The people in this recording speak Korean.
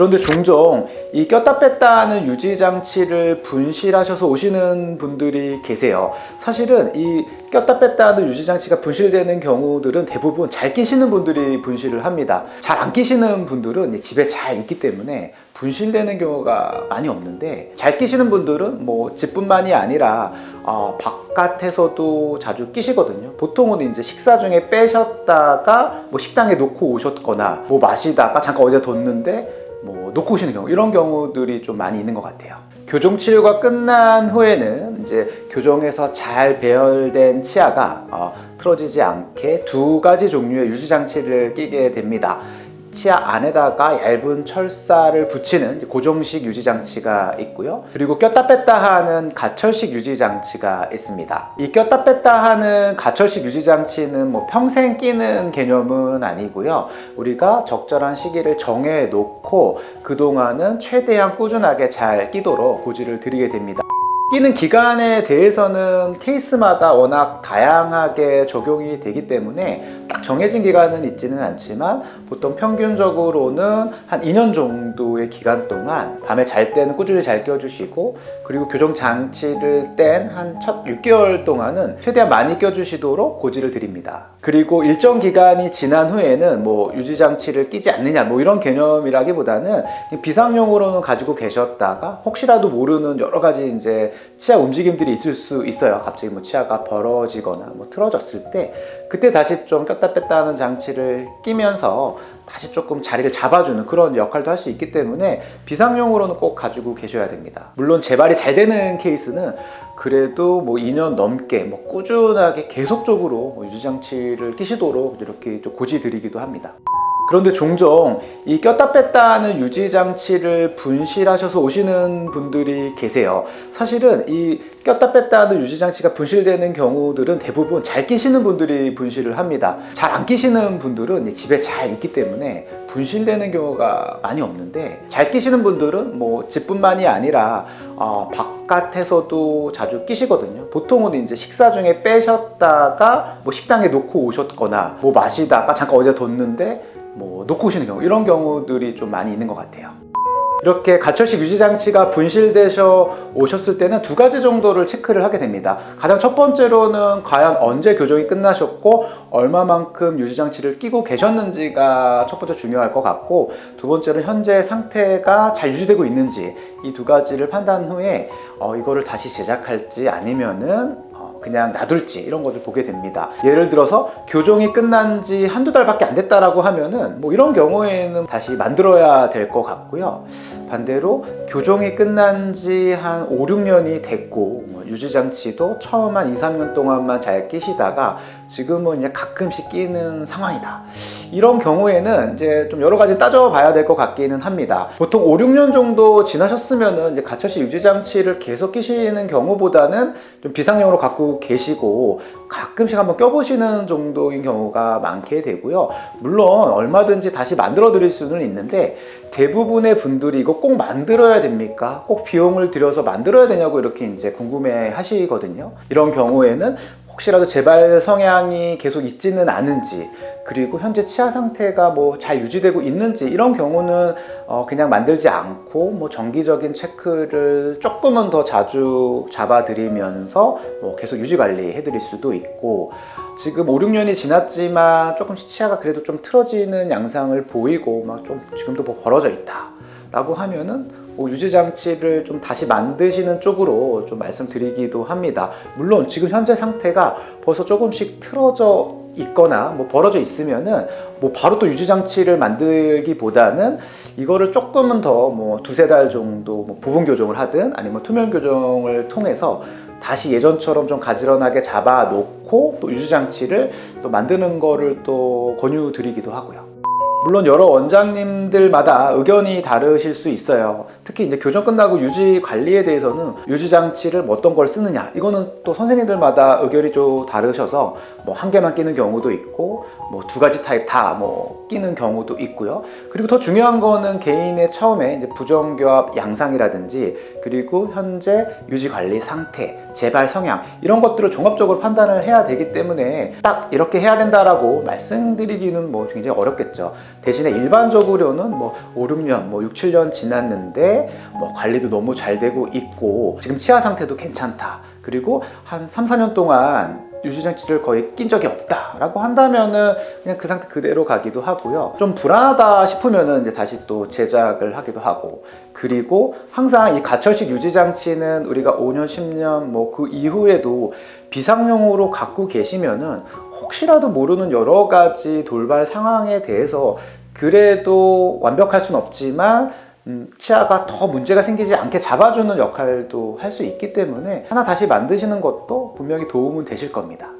그런데 종종 이 꼈다 뺐다 하는 유지 장치를 분실하셔서 오시는 분들이 계세요. 사실은 이 꼈다 뺐다 하는 유지 장치가 분실되는 경우들은 대부분 잘 끼시는 분들이 분실을 합니다. 잘 안 끼시는 분들은 집에 잘 있기 때문에 분실되는 경우가 많이 없는데 잘 끼시는 분들은 뭐 집뿐만이 아니라 어, 바깥에서도 자주 끼시거든요. 보통은 이제 식사 중에 빼셨다가 뭐 식당에 놓고 오셨거나 뭐 마시다가 잠깐 어디다 뒀는데 뭐 놓고 오시는 경우 이런 경우들이 좀 많이 있는 것 같아요. 교정 치료가 끝난 후에는 이제 교정에서 잘 배열된 치아가 어, 틀어지지 않게 두 가지 종류의 유지 장치를 끼게 됩니다. 치아 안에다가 얇은 철사를 붙이는 고정식 유지 장치가 있고요. 그리고 꼈다 뺐다 하는 가철식 유지 장치가 있습니다. 이 꼈다 뺐다 하는 가철식 유지 장치는 뭐 평생 끼는 개념은 아니고요. 우리가 적절한 시기를 정해 놓고 그동안은 최대한 꾸준하게 잘 끼도록 고지를 드리게 됩니다. 끼는 기간에 대해서는 케이스마다 워낙 다양하게 적용이 되기 때문에 딱 정해진 기간은 있지는 않지만 보통 평균적으로는 한 2년 정도의 기간 동안 밤에 잘 때는 꾸준히 잘 껴주시고 그리고 교정 장치를 뗀 한 첫 6개월 동안은 최대한 많이 껴주시도록 고지를 드립니다. 그리고 일정 기간이 지난 후에는 뭐 유지 장치를 끼지 않느냐 뭐 이런 개념이라기보다는 비상용으로는 가지고 계셨다가 혹시라도 모르는 여러 가지 이제 치아 움직임들이 있을 수 있어요. 갑자기 뭐 치아가 벌어지거나 뭐 틀어졌을 때 그때 다시 좀 꼈다 뺐다 하는 장치를 끼면서 다시 조금 자리를 잡아주는 그런 역할도 할 수 있기 때문에 비상용으로는 꼭 가지고 계셔야 됩니다. 물론 재발이 잘 되는 케이스는 그래도 뭐 2년 넘게 뭐 꾸준하게 계속적으로 뭐 유지장치를 끼시도록 이렇게 좀 고지 드리기도 합니다. 그런데 종종 이 꼈다 뺐다 하는 유지 장치를 분실하셔서 오시는 분들이 계세요. 사실은 이 꼈다 뺐다 하는 유지 장치가 분실되는 경우들은 대부분 잘 끼시는 분들이 분실을 합니다. 잘 안 끼시는 분들은 집에 잘 있기 때문에 분실되는 경우가 많이 없는데 잘 끼시는 분들은 뭐 집뿐만이 아니라 어, 바깥에서도 자주 끼시거든요. 보통은 이제 식사 중에 빼셨다가 뭐 식당에 놓고 오셨거나 뭐 마시다가 잠깐 어디다 뒀는데 뭐 놓고 오시는 경우 이런 경우들이 좀 많이 있는 것 같아요. 이렇게 가철식 유지 장치가 분실되셔 오셨을 때는 두 가지 정도를 체크를 하게 됩니다. 가장 첫 번째로는 과연 언제 교정이 끝나셨고 얼마만큼 유지 장치를 끼고 계셨는지가 첫 번째 중요할 것 같고 두 번째는 현재 상태가 잘 유지되고 있는지 이 두 가지를 판단 후에 어, 이거를 다시 제작할지 아니면은 어, 그냥 놔둘지 이런 것을 보게 됩니다. 예를 들어서 교정이 끝난 지 한두 달밖에 안 됐다라고 하면은 뭐 이런 경우에는 다시 만들어야 될 것 같고요. 반대로 교정이 끝난 지 한 5, 6년이 됐고 뭐 유지장치도 처음 한 2, 3년 동안만 잘 끼시다가 지금은 이제 가끔씩 끼는 상황이다. 이런 경우에는 이제 좀 여러 가지 따져봐야 될 것 같기는 합니다. 보통 5, 6년 정도 지나셨으면은 이제 가처시 유지장치를 계속 끼시는 경우보다는 좀 비상용으로 갖고 계시고 가끔씩 한번 껴보시는 정도인 경우가 많게 되고요. 물론 얼마든지 다시 만들어 드릴 수는 있는데 대부분의 분들이 이거 꼭 만들어야 됩니까? 꼭 비용을 들여서 만들어야 되냐고 이렇게 이제 궁금해 하시거든요. 이런 경우에는 혹시라도 재발 성향이 계속 있지는 않은지 그리고 현재 치아 상태가 뭐 잘 유지되고 있는지 이런 경우는 어 그냥 만들지 않고 뭐 정기적인 체크를 조금은 더 자주 잡아드리면서 뭐 계속 유지 관리 해드릴 수도 있고 지금 5, 6년이 지났지만 조금씩 치아가 그래도 좀 틀어지는 양상을 보이고 막 좀 지금도 뭐 벌어져 있다 라고 하면은 뭐 유지 장치를 좀 다시 만드시는 쪽으로 좀 말씀드리기도 합니다. 물론 지금 현재 상태가 벌써 조금씩 틀어져 있거나 뭐 벌어져 있으면은 뭐 바로 또 유지 장치를 만들기보다는 이거를 조금은 더 뭐 두세 달 정도 뭐 부분 교정을 하든 아니면 투명 교정을 통해서 다시 예전처럼 좀 가지런하게 잡아 놓고 또 유지 장치를 또 만드는 거를 또 권유 드리기도 하고요. 물론 여러 원장님들마다 의견이 다르실 수 있어요. 특히 이제 교정 끝나고 유지 관리에 대해서는 유지 장치를 뭐 어떤 걸 쓰느냐 이거는 또 선생님들마다 의견이 좀 다르셔서 뭐 한 개만 끼는 경우도 있고 뭐 두 가지 타입 다 뭐 끼는 경우도 있고요. 그리고 더 중요한 거는 개인의 처음에 이제 부정교합 양상이라든지 그리고 현재 유지 관리 상태, 재발 성향 이런 것들을 종합적으로 판단을 해야 되기 때문에 딱 이렇게 해야 된다라고 말씀드리기는 뭐 굉장히 어렵겠죠. 대신에 일반적으로는 뭐 5, 6년, 뭐 6, 7년 지났 뭐 관리도 너무 잘 되고 있고 지금 치아 상태도 괜찮다. 그리고 한 3, 4년 동안 유지장치를 거의 낀 적이 없다라고 한다면은 그냥 그 상태 그대로 가기도 하고요. 좀 불안하다 싶으면은 이제 다시 또 제작을 하기도 하고 그리고 항상 이 가철식 유지장치는 우리가 5년, 10년 뭐 그 이후에도 비상용으로 갖고 계시면은 혹시라도 모르는 여러 가지 돌발 상황에 대해서 그래도 완벽할 수는 없지만 음, 치아가 더 문제가 생기지 않게 잡아주는 역할도 할 수 있기 때문에 하나 다시 만드시는 것도 분명히 도움은 되실 겁니다.